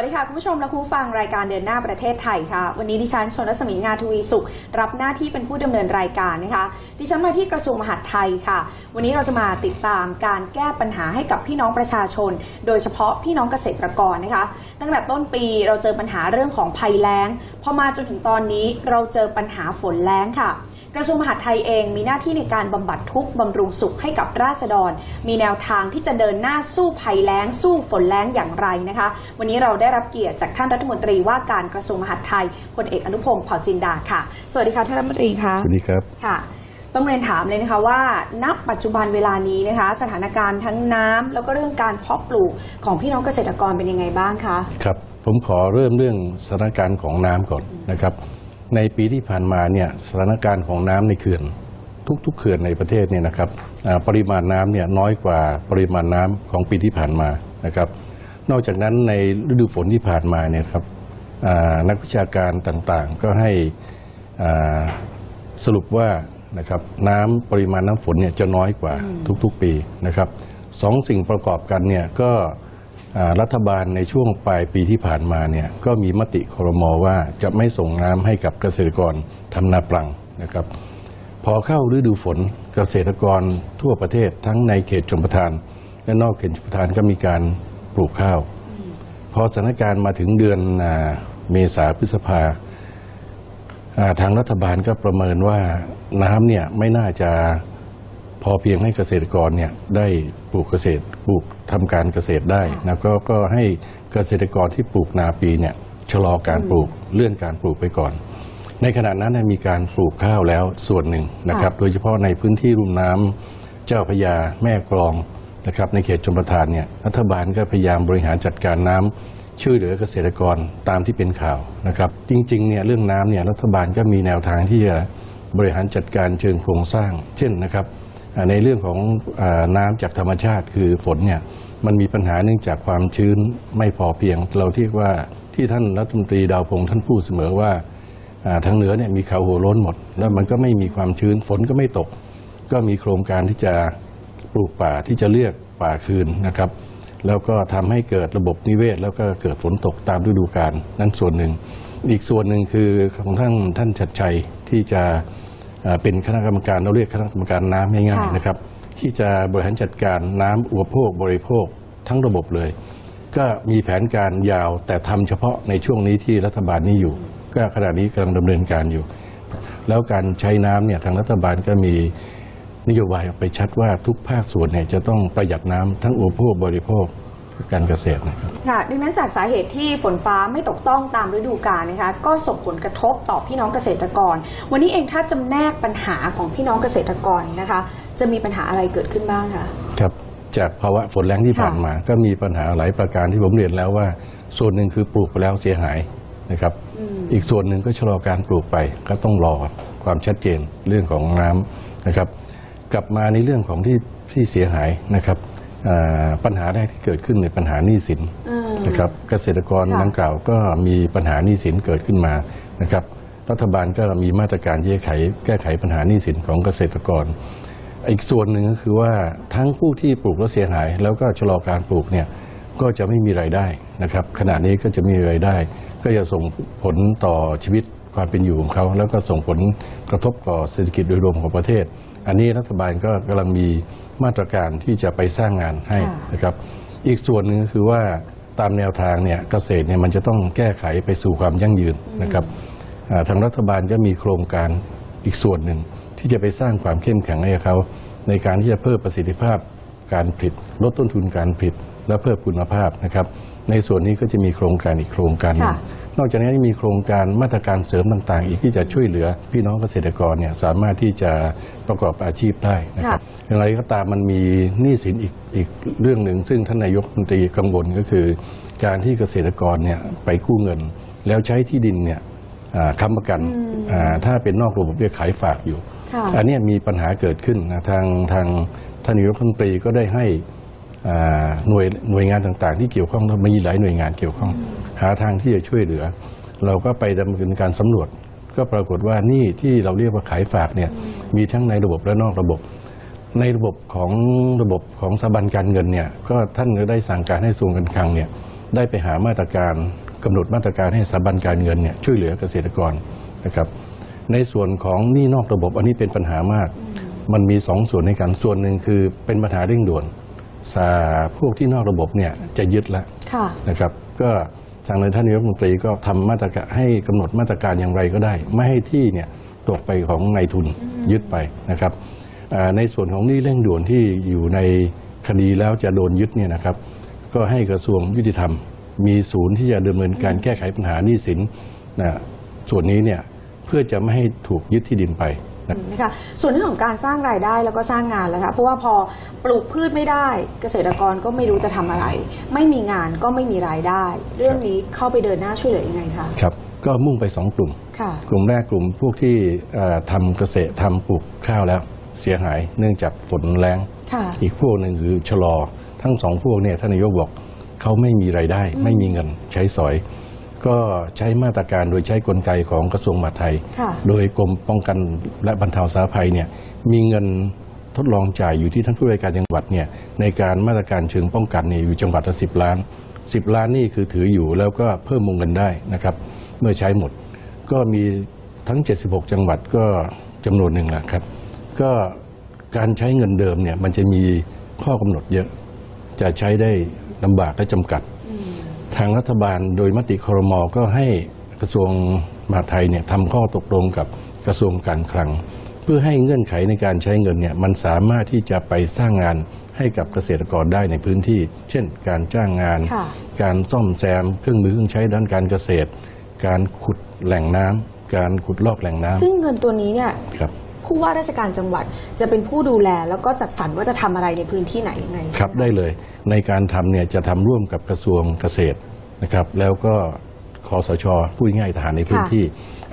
วัสดีค่ะ คุณผู้ชมและคุณผู้ฟังรายการเดินหน้าประเทศไทยค่ะ วันนี้ดิฉันชนรัศมีงาทวีสุข รับหน้าที่เป็นผู้ดำเนินรายการนะคะ ดิฉันมาที่กระทรวงมหาดไทยค่ะ วันนี้เราจะมาติดตามการแก้ปัญหาให้กับพี่น้องประชาชน โดยเฉพาะพี่น้องเกษตรกรนะคะ ตั้งแต่ต้นปีเราเจอปัญหาเรื่องของภัยแล้งพอมาจนถึงตอนนี้เราเจอปัญหาฝนแล้งค่ะ กระทรวงมหาดไทยเองมีหน้าที่ในการบำบัดทุกข์บำรุงสุขให้กับราษฎร มีแนวทางที่จะเดินหน้าสู้ภัยแล้ง สู้ฝนแล้งอย่างไรนะคะ วันนี้เราได้รับเกียรติจากท่านรัฐมนตรีว่าการกระทรวงมหาดไทยพลเอกอนุพงศ์เผ่าจินดาค่ะ สวัสดีค่ะท่านรัฐมนตรีค่ะสวัสดีครับค่ะ ต้องเรียนถามเลยนะคะว่าณปัจจุบันเวลานี้นะคะ สถานการณ์ทั้งน้ำแล้วก็เรื่องการเพาะปลูกของพี่น้องเกษตรกรเป็นยังไงบ้างคะ ครับ ผมขอเริ่มเรื่องสถานการณ์ของน้ำก่อนนะครับ ในปีที่ผ่านมาเนี่ยสถานการณ์ของน้ำในเขื่อน ทุกๆเขื่อนในประเทศเนี่ยนะครับปริมาณน้ำเนี่ยน้อยกว่าปริมาณน้ำของปีที่ผ่านมานะครับ นอกจากนั้นในฤดูฝนที่ผ่านมาเนี่ยครับนักวิชาการต่างๆ ก็ให้สรุปว่านะครับน้ำปริมาณน้ำฝนเนี่ยจะน้อยกว่าทุกๆปีนะครับสองสิ่งประกอบกันเนี่ยก็ รัฐบาลในช่วงปลายปีที่ผ่านมาเนี่ยก็มีมติครมว่าจะไม่ส่งน้ำให้กับเกษตรกรทำนาปลังนะครับ พอเข้าฤดูฝนเกษตรกรทั่วประเทศทั้งในเขตชมประทาน และนอกเขตชมประทานก็มีการปลูกข้าว พอสถานการณ์มาถึงเดือนเมษาพฤษภาทางรัฐบาลก็ประเมินว่าน้ำเนี่ยไม่น่าจะ พอเพียงให้เกษตรกรเนี่ยได้ปลูกเกษตรปลูกทำการเกษตรได้นะก็ก็ให้เกษตรกรที่ปลูกนาปีเนี่ยชะลอการปลูกเลื่อนการปลูกไปก่อน ในขณะนั้นเนยมีการปลูกข้าวแล้วส่วนหนึ่งนะครับ โดยเฉพาะในพื้นที่รุ่มน้ำเจ้าพระยาแม่กลองนะครับในเขตชมประทานเนี่ยรัฐบาลก็พยายามบริหารจัดการน้ำช่วยเหลือเกษตรกรตามที่เป็นข่าวนะครับ จริงๆเนี่ยเรื่องน้ำเนี่ยรัฐบาลก็มีแนวทางที่จะบริหารจัดการเชิงโครงสร้าง เช่นนะครับอ่า ในเรื่องของอน้ำจากธรรมชาติคือฝนเนี่ยมันมีปัญหาเนื่องจากความชื้นไม่พอเพียง เราที่ว่าที่ท่านรัฐมนตรีดาวพงษ์ท่านพูดเสมอว่าอ่าทางเหนือเนี่ยมีเขาหัวล้นหมด แล้วมันก็ไม่มีความชื้นฝนก็ไม่ตก ก็มีโครงการที่จะปลูกป่าที่จะเลือกป่าคืนนะครับ แล้วก็ทำให้เกิดระบบนิเวศ แล้วก็เกิดฝนตกตามฤดูกาลนั่นส่วนหนึ่ง อีกส่วนหนึ่งคือของท่านท่านชัดชัยที่จะ เป็นคณะกรรมการเราเรียกคณะกรรมการน้ำง่ายค่ะๆนะครับที่จะบริหารจัดการน้ำอุปโภคบริโภคทั้งระบบเลย ก็มีแผนการยาวแต่ทำเฉพาะในช่วงนี้ที่รัฐบาลนี้อยู่ ก็ขณะนี้กำลังดำเนินการอยู่ แล้วการใช้น้ำเนี่ยทางรัฐบาลก็มีนโยบายออกไปชัดว่าทุกภาคส่วนเนี่ยจะต้องประหยัดน้ำทั้งอุปโภคบริโภค การเกษตรนะครับ ค่ะดังนั้นจากสาเหตุที่ฝนฟ้าไม่ตกต้องตามฤดูกาลนะคะก็ส่งผลกระทบต่อพี่น้องเกษตรกร วันนี้เองถ้าจำแนกปัญหาของพี่น้องเกษตรกรนะคะ จะมีปัญหาอะไรเกิดขึ้นบ้างคะ ครับจากภาวะฝนแรงที่ค่ะผ่านมา ก็มีปัญหาหลายประการที่ผมเรียนแล้วว่า ส่วนหนึ่งคือปลูกไปแล้วเสียหายนะครับอีกส่วนหนึ่งก็ชะลอการปลูกไปก็ต้องรอความชัดเจนเรื่องของน้ำนะครับ กลับมาในเรื่องของที่ที่เสียหายนะครับอ่า ปัญหาแรกที่เกิดขึ้นในปัญหาหนี้สินอืมนะครับเกษตรกรค่ะดังกล่าวก็มีปัญหาหนี้สินเกิดขึ้นมานะครับรัฐบาลก็มีมาตรการที่จะไขแก้ไขปัญหาหนี้สินของเกษตรกร อีกส่วนหนึ่งก็คือว่าทั้งผู้ที่ปลูกแล้วเสียหาย แล้วก็ชะลอการปลูกเนี่ยก็จะไม่มีรายได้นะครับขณะนี้ก็จะไมมีรายได้ ก็จะส่งผลต่อชีวิตความเป็นอยู่ของเขา แล้วก็ส่งผลกระทบต่อเศรษฐกิจโดยรวมของประเทศ อันนี้รัฐบาลก็กำลังมีมาตรการที่จะไปสร้างงานให้ค่ะนะครับ อีกส่วนหนึ่งก็คือว่าตามแนวทางเนี่ยเกษตรเนี่ยมันจะต้องแก้ไขไปสู่ความยั่งยืนนะครับอ่าทางรัฐบาลก็มีโครงการอีกส่วนหนึ่งที่จะไปสร้างความเข้มแข็งให้กับเขา ในการที่จะเพิ่มประสิทธิภาพการผลิตลดต้นทุนการผลิตและเพิ่มคุณภาพนะครับ ในส่วนนี้ก็จะมีโครงการอีกโครงการหนึงค่ะนอกจากนี้ยังมีโครงการมาตรการเสริมต่างๆ อีกที่จะช่วยเหลือพี่น้องเกษตรกรเนี่ยสามารถที่จะประกอบอาชีพได้นะครับอย่างไรก็ตามมันมีหนี้สินอีกอีกเรื่องหนึ่งซึ่งท่านนายกรัฐมนตรีกังวลก็คือ การที่เกษตรกรเนี่ยไปกู้เงิน แล้วใช้ที่ดินเนี่ยอ่าค้ำประกันอ่าถ้าเป็นนอกระบบเรียกขายฝากอยู่ค่ะอันเนี้ยมีปัญหาเกิดขึ้นนะทางทางท่านนายกรัฐมนตรีก็ได้ให้อ่า หน่วยหน่วยงานต่างๆ ที่เกี่ยวข้องมีหลายหน่วยงานเกี่ยวข้อง หาทางที่จะช่วยเหลือ เราก็ไปดำเนินการสำรวจ ก็ปรากฏว่านี่ที่เราเรียกว่าขายฝากเนี่ยมีทั้งในระบบและนอกระบบ ในระบบของระบบของสถาบันการเงินเนี่ยก็ท่านก็ได้สั่งการให้กระทรวงการคลังเนี่ยได้ไปหามาตรการกำหนดมาตรการให้สถาบันการเงินเนี่ยช่วยเหลือเกษตรกรนะครับ ในส่วนของหนี้นอกระบบอันนี้เป็นปัญหามาก มันมีสองส่วนในกันส่วนหนึ่งคือเป็นปัญหาเร่งด่วน พวกที่นอกระบบเนี่ยจะยึดแล้วค่ะนะครับ ก็ทางนายท่านนายกรัฐมนตรีก็ทำมาตรการให้กำหนดมาตรการอย่างไรก็ได้ ไม่ให้ที่เนี่ยตกไปของนายทุนยึดไปนะครับอ่าในส่วนของหนี้เร่งด่วนที่อยู่ในคดีแล้วจะโดนยึดเนี่ยนะครับ ก็ให้กระทรวงยุติธรรม มีศูนย์ที่จะดำเนินการแก้ไขปัญหาหนี้สินนะส่วนนี้เนี่ยเพื่อจะไม่ให้ถูกยึดที่ดินไป นะนะคะส่วนเรื่องของการสร้างรายได้แล้วก็สร้างงานแล้วค่ะเพราะว่าพอปลูกพืชไม่ได้เกษตรกรก็ไม่รู้จะทำอะไร ไม่มีงานก็ไม่มีรายได้ เรื่องนี้เข้าไปเดินหน้าช่วยเหลือยังไงคะครับก็มุ่งไปสองกลุ่มค่ะกลุ่มแรกกลุ่มพวกที่เอ่อทำเกษตรทำปลูกข้าวแล้วเสียหายเนื่องจากฝนแรงค่ะอีกพวกหนึ่งคือชะลอ ทั้งสองพวกเนี่ยท่านนายกบอกเขาไม่มีไรายได้ ไม่มีเงินใช้สอย ก็ใช้มาตรการโดยใช้กลไกของกระทรวงมหาดไทยค่ะโดยกรมป้องกันและบรรเทาสาธารณภัยเนี่ยมีเงินทดลองจ่ายอยู่ที่ท่านผู้ว่าการจังหวัดเนี่ยในการมาตรการเชิงป้องกันเนี่ยอยู่จังหวัดละสิบล้านสิบล้านนี่คือถืออยู่แล้วก็เพิ่มวงเงินได้นะครับ เมื่อใช้หมด ก็มีทั้ง 76 จังหวัดก็จำนวนหนึ่งแหละครับ ก็การใช้เงินเดิมเนี่ยมันจะมีข้อกำหนดเยอะ จะใช้ได้ลำบากและจำกัด ทางรัฐบาลโดยมติครมก็ให้กระทรวงมหาดไทยเนี่ยทำข้อตกลงกับกระทรวงการคลัง เพื่อให้เงื่อนไขในการใช้เงินเนี่ยมันสามารถที่จะไปสร้างงานให้กับเกษตรกรได้ในพื้นที่ เช่น การจ้างงานค่ะการซ่อมแซมเครื่องมือเครื่องใช้ด้านการเกษตร การขุดแหล่งน้ำการขุดลอกแหล่งน้ำซึ่งเงินตัวนี้เนี่ยครับผู้ว่าราชการจังหวัดจะเป็นผู้ดูแล แล้วก็จัดสรรว่าจะทำอะไรในพื้นที่ไหนยังไงครับได้เลย ในการทำเนี่ยจะทำร่วมกับกระทรวงเกษตร นะครับแล้วก็คอสชพูดง่ายๆทหารในพื้นที่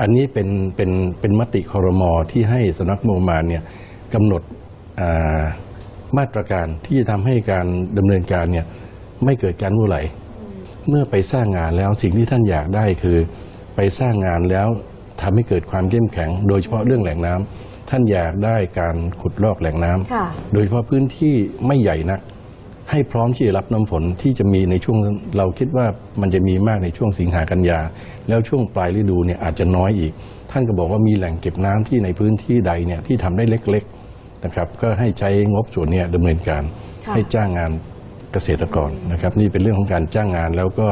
อันนี้เป็นเป็นเป็นมติคอรมอที่ให้สำนักงบประมาณเนี่ยกำหนดอ่ามาตรการที่จะทำให้การดำเนินการเนี่ยไม่เกิดการรั่วไหล เมื่อไปสร้างงานแล้วสิ่งที่ท่านอยากได้คือไปสร้างงานแล้วทำให้เกิดความเข้มแข็ง โดยเฉพาะเรื่องแหล่งน้ำท่านอยากได้การขุดลอกแหล่งน้ำค่ะโดยเฉพาะพื้นที่ไม่ใหญ่นัก ให้พร้อมที่จะรับน้ำฝนที่จะมีในช่วงเราคิดว่ามันจะมีมากในช่วงสิงหากันยา แล้วช่วงปลายฤดูเนี่ยอาจจะน้อยอีก ท่านก็บอกว่ามีแหล่งเก็บน้ำที่ในพื้นที่ใดเนี่ยที่ทำได้เล็กๆนะครับก็ให้ใช้งบส่วนเนี้ดำเนินการค่ะให้จ้างงานเกษตรกรนะครับนี่เป็นเรื่องของการจ้างงานแล้วก็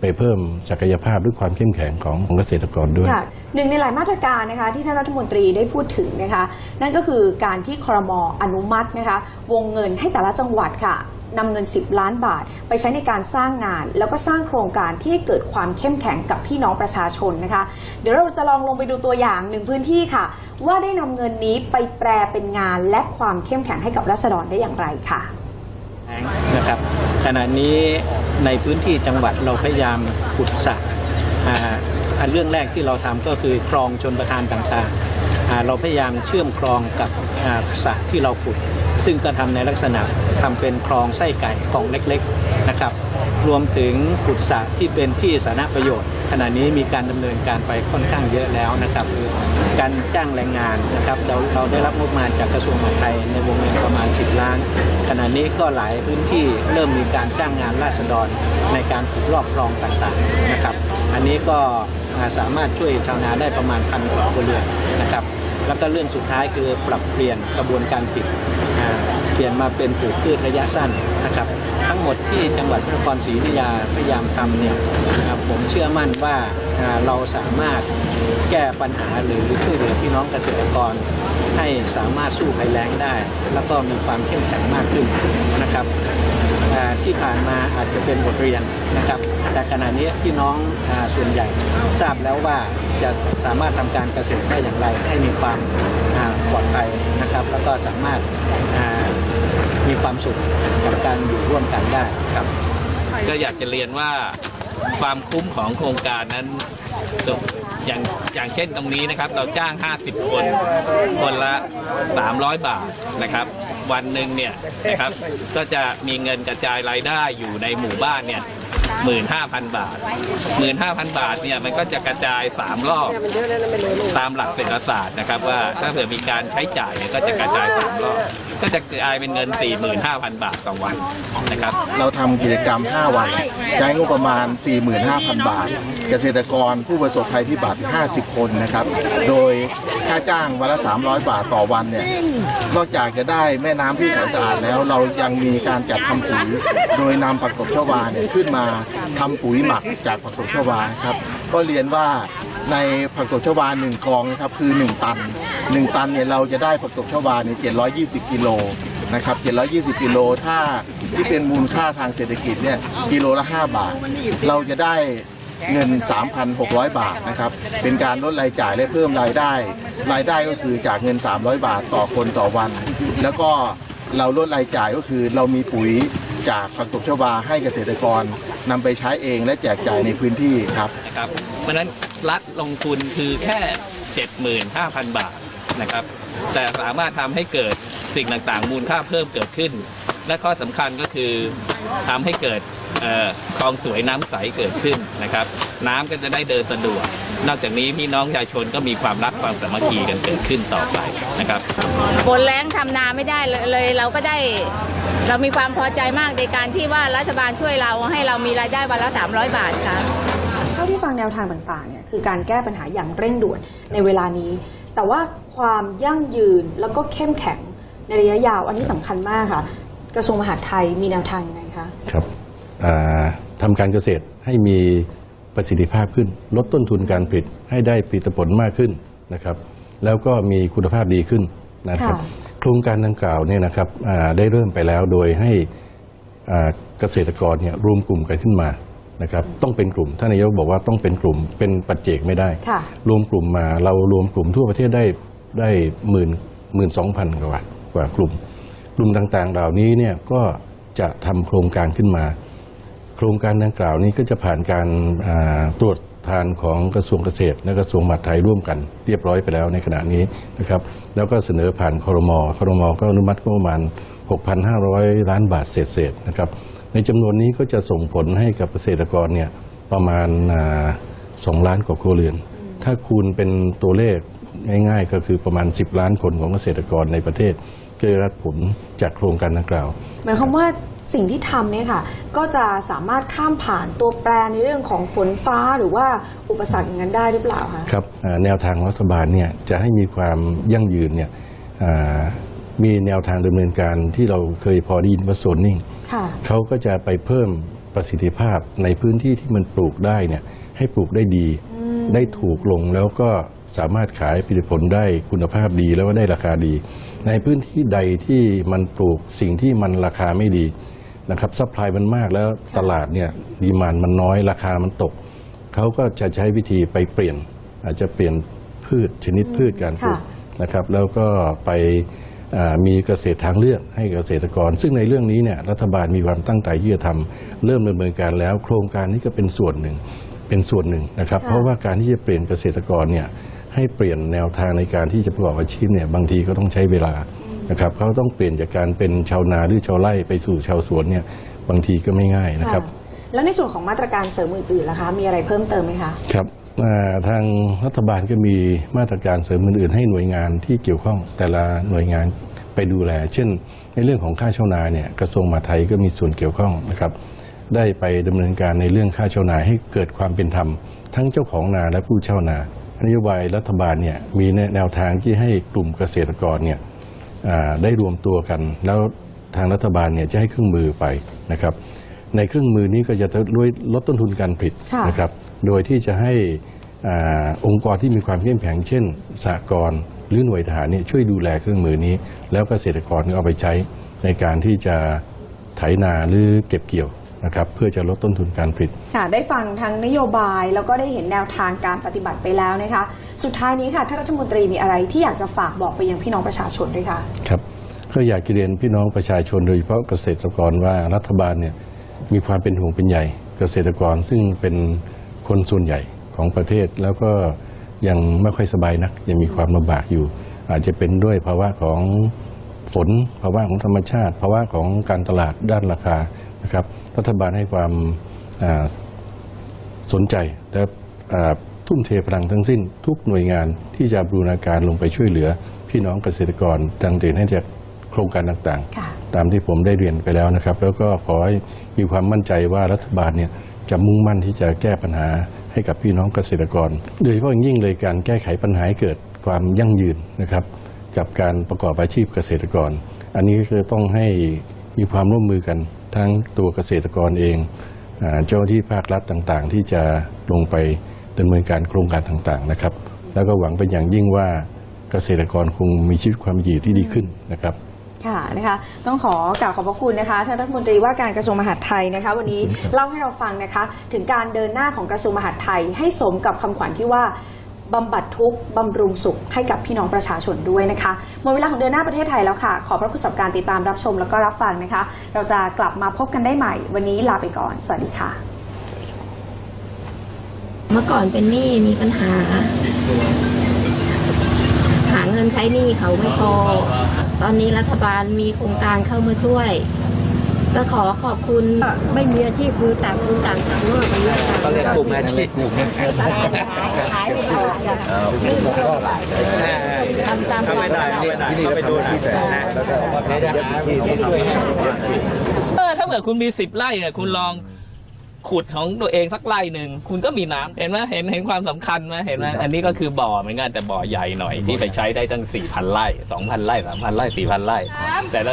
ไปเพิ่มศักยภาพด้วยความเข้มแข็งของของเกษตรกรด้วย ค่ะหนึ่งในหลายมาตรการนะคะที่ท่านรัฐมนตรีได้พูดถึงนะคะ นั่นก็คือการที่ครมอนุมัตินะคะ วงเงินให้แต่ละจังหวัดค่ะนำเงิน 10 ล้านบาท ไปใช้ในการสร้างงาน แล้วก็สร้างโครงการที่ให้เกิดความเข้มแข็งกับพี่น้องประชาชนนะคะ เดี๋ยวเราจะลองลงไปดูตัวอย่างหนึ่งพื้นที่ค่ะ ว่าได้นำเงินนี้ไปแปลเป็นงานและความเข้มแข็งให้กับรัษฎรได้อย่างไรค่ะ นะครับ ขณะนี้ในพื้นที่จังหวัดเราพยายามขุดสระอันเรื่องแรกที่เราทำก็คือคลองชนประทานต่างๆ เราพยายามเชื่อมคลองกับสระที่เราขุด ซึ่งก็ทำในลักษณะทำเป็นคลองไส้ไก่คลองเล็กๆนะครับ รวมถึงขุดสระที่เป็นที่สาธารณประโยชน์ ขณะนี้มีการดำเนินการไปค่อนข้างเยอะแล้วนะครับคือ การจ้างแรงงานนะครับเราเราได้รับงบประมาณจากกระทรวงมหาดไทยในวงเงินประมาณ 10 ล้าน ขณะนี้ก็หลายพื้นที่เริ่มมีการจ้างงานราษฎรในการขุดลอกคลองต่างๆนะครับ อันนี้ก็สามารถช่วยชาวนาได้ประมาณพันกว่าครัวเรือนนะครับแล้วก็เรื่องสุดท้ายคือปรับเปลี่ยนกระบวนการผลิตเปลี่ยนมาเป็นปลูกพืชระยะสั้นนะครับทั้งหมดที่จังหวัดพระนครศรีอยุธยาพยายามทำเนี่ยผมเชื่อมั่นว่าเราสามารถ แก้ปัญหาหรือช่วยเหลือพี่น้องเกษตรกร ให้สามารถสู้ภัยแล้งได้ แล้วก็มีความเข้มแข็งมากขึ้นนะครับที่ผ่านมาอาจจะเป็นบทเรียนนะครับ แต่ขณะนี้พี่น้องอส่วนใหญ่ทราบแล้วว่าจะสามารถทำการเกษตรได้อย่างไร ให้มีความปลอดภัยนะครับ แล้วก็สามารถมีความสุขกับการอยู่ร่วมกันได้ครับ ก็อยากจะเรียนว่าความคุ้มของโครงการนั้น อย่างอย่างเช่นตรงนี้นะครับ เราจ้าง 50 คน คนละ 300 บาทนะครับ วันหนึ่งเนี่ยนะครับ ก็จะมีเงินกระจายรายได้อยู่ในหมู่บ้านเนี่ย หมื่นห้าพันบาทหมื่นห้าพันบาทเนี่ยมันก็จะกระจายสามรอบ ตามหลักเศรษฐศาสตร์นะครับว่าถ้าเผื่อมีการใช้จ่ายเนี่ยก็จะกระจายสามรอบ ก็จะกลายเป็นเงิน 45,000 บาทต่อวันนะครับ เราทำกิจกรรม 5 วัน ใช้งบประมาณ 45,000 บาท เกษตรกรผู้ประสบภัยพิบัติ 50 คนนะครับ โดย ค่าจ้างวันละ300 บาทต่อวันเนี่ย นอกจากจะได้แม่น้ำที่ใสสะอาดแล้ว เรายังมีการจัดทำปุ๋ย โดยนำผักตบชวาเนี่ยขึ้นมาทำปุ๋ยหมักจากผักตบชวานะครับ ก็เรียนว่าในผักตบชวาหนึ่งกองนะครับคือ 1 ตัน 1 ตันเนี่ยเราจะได้ผักตบชวาเนี่ย720กิโลนะครับ720 กิโล ถ้าที่เป็นมูลค่าทางเศรษฐกิจเนี่ย กิโลละ 5 บาท เราจะได้ เงิน 3,600 บาทนะครับ เป็นการลดรายจ่ายและเพิ่มรายได้ รายได้ก็คือจากเงิน 300 บาทต่อคนต่อวัน แล้วก็เราลดรายจ่ายก็คือเรามีปุ๋ยจากผักตบชวาให้เกษตรกรนำไปใช้เองและแจกจ่ายในพื้นที่ครับ นะครับเพราะฉะนั้นรัฐลงทุนคือแค่ 75,000 บาทนะครับ แต่สามารถทำให้เกิดสิ่งต่างๆ มูลค่าเพิ่มเกิดขึ้น และข้อสำคัญก็คือทำให้เกิด คลองสวยน้ำใสเกิดขึ้นนะครับ น้ำก็จะได้เดินสะดวก นอกจากนี้พี่น้องประชาชนก็มีความรักความสามัคคีกันเกิดขึ้นต่อไปนะครับฝนแรงทำนาไม่ได้เลยเลยเราก็ได้เรามีความพอใจมากในการที่ว่ารัฐบาลช่วยเราให้เรามีรายได้วันละ 300 บาทค่ะเท่าที่ฟังแนวทางต่างๆเนี่ยคือการแก้ปัญหาอย่างเร่งด่วนในเวลานี้ แต่ว่าความยั่งยืนแล้วก็เข้มแข็งในระยะยาว อันนี้สำคัญมากค่ะ กระทรวงมหาดไทยมีแนวทางยังไงคะครับอ่า ทำการเกษตรให้มีประสิทธิภาพขึ้น ลดต้นทุนการผลิตให้ได้ผลิตผลมากขึ้นนะครับ แล้วก็มีคุณภาพดีขึ้นนะครับค่ะโครงการดังกล่าวเนี่ยนะครับอ่าได้เริ่มไปแล้วโดยให้อ่าเกษตรกรเนี่ยรวมกลุ่มกันขึ้นมานะครับต้องเป็นกลุ่มท่านนายกบอกว่าต้องเป็นกลุ่มเป็นปัจเจกไม่ได้ค่ะรวมกลุ่มมาเรารวมกลุ่มทั่วประเทศได้ได้หมื่นหมื่นสองพันกว่ากว่ากลุ่ม กลุ่มต่างๆ เหล่านี้เนี่ยก็จะทำโครงการขึ้นมา โครงการดังกล่าวนี้ก็จะผ่านการตรวจทานของกระทรวงเกษตร และกระทรวงมหาดไทยร่วมกันเรียบร้อยไปแล้วในขณะนี้นะครับ แล้วก็เสนอผ่านคอรมอคอรมอก็อนุมัติประมาณ 6,500 ล้านบาทเศษๆนะครับ ในจำนวนนี้ก็จะส่งผลให้กับเกษตรกรเนี่ยประมาณสอ่า2ล้านกว่าครัวเรือน ถ้าคูณเป็นตัวเลขง่ายๆ ก็คือประมาณ 10 ล้านคนของเกษตรกรในประเทศ ก็ได้รับผลจากโครงการดังกล่าว หมายความว่าสิ่งที่ทำเนี่ยค่ะ ก็จะสามารถข้ามผ่านตัวแปรในเรื่องของฝนฟ้าหรือว่าอุปสรรคอย่างนั้นได้หรือเปล่าคะครับอ่าแนวทางรัฐบาลเนี่ยจะให้มีความยั่งยืนเนี่ยอ่ามีแนวทางดำเนินการที่เราเคยพอได้ยินว่าโซนนิ่ง ค่ะ เขาก็จะไปเพิ่มประสิทธิภาพในพื้นที่ที่มันปลูกได้เนี่ยให้ปลูกได้ดี ได้ถูกลงแล้วก็ สามารถขายผลิตผลได้คุณภาพดีแล้วก็ได้ราคาดี ในพื้นที่ใดที่มันปลูกสิ่งที่มันราคาไม่ดีนะครับซัพพลายมันมากแล้วตลาดเนี่ยดีมานมันน้อยราคามันตก เขาก็จะใช้วิธีไปเปลี่ยน อาจจะเปลี่ยนพืชชนิดพืชการปลูกค่ะนะครับ แล้วก็ไปอ่ามีเกษตรทางเลือกให้เกษตรกร ซึ่งในเรื่องนี้เนี่ยรัฐบาลมีความตั้งใจที่จะทำเริ่มดำเนินการแล้ว โครงการนี้ก็เป็นส่วนหนึ่งเป็นส่วนหนึ่งนะครับค่ะเพราะว่าการที่จะเปลี่ยนเกษตรกรเนี่ย ให้เปลี่ยนแนวทางในการที่จะประกอบอาชีพเนี่ยบางทีก็ต้องใช้เวลานะครับเขาต้องเปลี่ยนจากการเป็นชาวนาหรือชาวไร่ไปสู่ชาวสวนเนี่ยบางทีก็ไม่ง่ายนะครับค่ะแล้วในส่วนของมาตรการเสริมอื่นๆล่ะคะมีอะไรเพิ่มเติมไหมคะครับอ่าทางรัฐบาลก็มีมาตรการเสริมอื่นๆ ให้หน่วยงานที่เกี่ยวข้องแต่ละหน่วยงานไปดูแล เช่น ในเรื่องของค่าเช่านาเนี่ยกระทรวงมหาดไทยก็มีส่วนเกี่ยวข้องนะครับ ได้ไปดำเนินการในเรื่องค่าเช่านาให้เกิดความเป็นธรรม ทั้งเจ้าของนาและผู้เช่านา นโยบายรัฐบาลเนี่ยมีแนวทางที่ให้กลุ่มเกษตรกรเนี่ยอ่าได้รวมตัวกัน แล้วทางรัฐบาลเนี่ยจะให้เครื่องมือไปนะครับ ในเครื่องมือนี้ก็จะลดต้นทุนการผลิตค่ะนะครับ โดยที่จะให้อาองค์กรที่มีความเข้มแข็งเช่นสหกรณ์หรือหน่วยทหารเนี่ยช่วยดูแลเครื่องมือนี้ แล้วเกษตรกรก็เอาไปใช้ในการที่จะไถนาหรือเก็บเกี่ยว นะครับเพื่อจะลดต้นทุนการผลิต ค่ะได้ฟังทั้งนโยบายแล้วก็ได้เห็นแนวทางการปฏิบัติไปแล้วนะคะ สุดท้ายนี้ค่ะท่านรัฐมนตรีมีอะไรที่อยากจะฝากบอกไปยังพี่น้องประชาชนด้วยค่ะครับก็อยากจะเรียนพี่น้องประชาชนโดยเฉพาะเกษตรกรว่ารัฐบาลเนี่ยมีความเป็นห่วงเป็นใหญ่ เกษตรกรซึ่งเป็นคนส่วนใหญ่ของประเทศแล้วก็ยังไม่ค่อยสบายนักยังมีความลำบากอยู่ อาจจะเป็นด้วยภาวะของ ฝนภาวะของธรรมชาติภาวะของการตลาดด้านราคานะครับ รัฐบาลให้ความอ่าสนใจและอ่าทุ่มเทพลังทั้งสิ้น ทุกหน่วยงานที่จะบูรณาการลงไปช่วยเหลือ พี่น้องเกษตรกรดังเด่นให้จากโครงการต่างๆค่ะตามที่ผมได้เรียนไปแล้วนะครับ แล้วก็ขอให้มีความมั่นใจว่ารัฐบาลเนี่ยจะมุ่งมั่นที่จะแก้ปัญหาให้กับพี่น้องเกษตรกร โดยเฉพาะอย่างยิ่งเลยการแก้ไขปัญหาให้เกิดความยั่งยืนนะครับ กับการประกอบอาชีพเกษตรกร อันนี้คือต้องให้มีความร่วมมือกันทั้งตัวเกษตรกรเองเจ้าหน้าที่ภาครัฐต่างๆ ที่จะลงไปดำเนินการโครงการต่างๆนะครับ แล้วก็หวังเป็นอย่างยิ่งว่าเกษตรกรคงมีชีวิตความอยู่ที่ดีขึ้นนะครับค่ะนะคะต้องขอกล่าวขอบพระคุณนะคะท่านรัฐมนตรีว่าการกระทรวงมหาดไทยนะคะ วันนี้เล่าให้เราฟังนะคะ ถึงการเดินหน้าของกระทรวงมหาดไทย ให้สมกับคำขวัญที่ว่า บำบัดทุกข์บำรุงสุขให้กับพี่น้องประชาชนด้วยนะคะหมดเวลาของเดินหน้าประเทศไทยแล้วค่ะ ขอพระคุณสำหรับการติดตามรับชมแล้วก็รับฟังนะคะ เราจะกลับมาพบกันได้ใหม่ วันนี้ลาไปก่อน สวัสดีค่ะ เมื่อก่อนเป็นหนี้มีปัญหา หาเงินใช้หนี้เขาไม่พอ ตอนนี้รัฐบาลมีโครงการเข้ามาช่วย ก็ขอขอบคุณไม่มีอาชีพคือต่างคนต่างทำนอกไปเยอะกันเขาเรียกกลุ่มอาชีพทำตามถ้าไม่ได้ไม่ได้เขาไปดูที่แต่ไม่ได้ช่วยให้เออถ้าเกิดคุณมีสิบไร่เนี่ยคุณลองขุดของตัวเองสักไร่หนึ่งคุณก็มีน้ำเห็นไหมเห็นเห็นความสำคัญไหมเห็นไหมอันนี้ก็คือบ่อเหมือนกันแต่บ่อใหญ่หน่อยที่ไปใช้ได้ตั้งสี่พันไร่สองพันไร่สามพันไร่สี่พันไร่แต่ละ